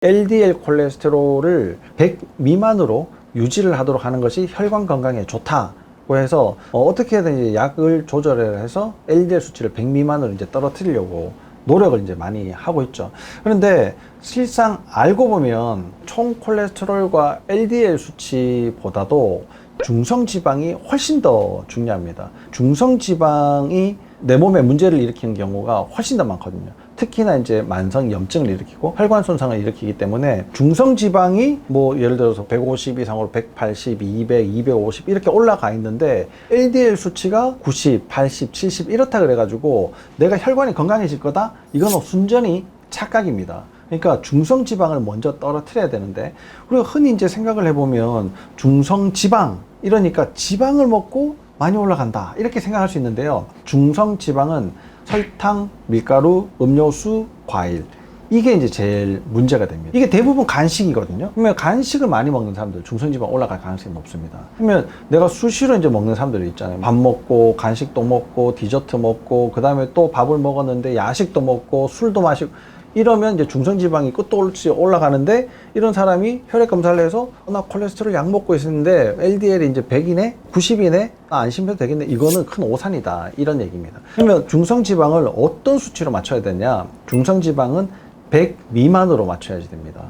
LDL 콜레스테롤을 100 미만으로 유지를 하도록 하는 것이 혈관 건강에 좋다 고 해서 어, 떻게 해든 이제 약을 조절을 해서 LDL 수치를 100 미만으로 이제 떨어뜨리려고 노력을 이제 많이 하고 있죠. 그런데 실상 알고 보면 총 콜레스테롤과 LDL 수치보다도 중성 지방이 훨씬 더 중요합니다. 중성 지방이 내 몸에 문제를 일으키는 경우가 훨씬 더 많거든요. 특히나 이제 만성 염증을 일으키고 혈관 손상을 일으키기 때문에 중성 지방이 뭐 예를 들어서 150 이상으로 180, 200, 250 이렇게 올라가 있는데 LDL 수치가 90, 80, 70 이렇다 그래가지고 내가 혈관이 건강해질 거다? 이거는 순전히 착각입니다. 그러니까 중성 지방을 먼저 떨어뜨려야 되는데 우리가 흔히 이제 생각을 해보면 중성 지방 이러니까 지방을 먹고 많이 올라간다 이렇게 생각할 수 있는데요. 중성 지방은 설탕, 밀가루, 음료수, 과일 이게 이제 제일 문제가 됩니다. 이게 대부분 간식이거든요. 그러면 간식을 많이 먹는 사람들 중성지방 올라갈 가능성이 높습니다. 그러면 내가 수시로 이제 먹는 사람들이 있잖아요. 밥 먹고 간식도 먹고 디저트 먹고 그 다음에 또 밥을 먹었는데 야식도 먹고 술도 마시고 이러면 이제 중성지방이 끝도 없이 올라가는데 이런 사람이 혈액 검사를 해서 어, 나 콜레스테롤 약 먹고 있었는데 LDL이 이제 100이네, 90이네, 나 안심해도 되겠네. 이거는 큰 오산이다. 이런 얘기입니다. 그러면 중성지방을 어떤 수치로 맞춰야 되냐? 중성지방은 100 미만으로 맞춰야지 됩니다.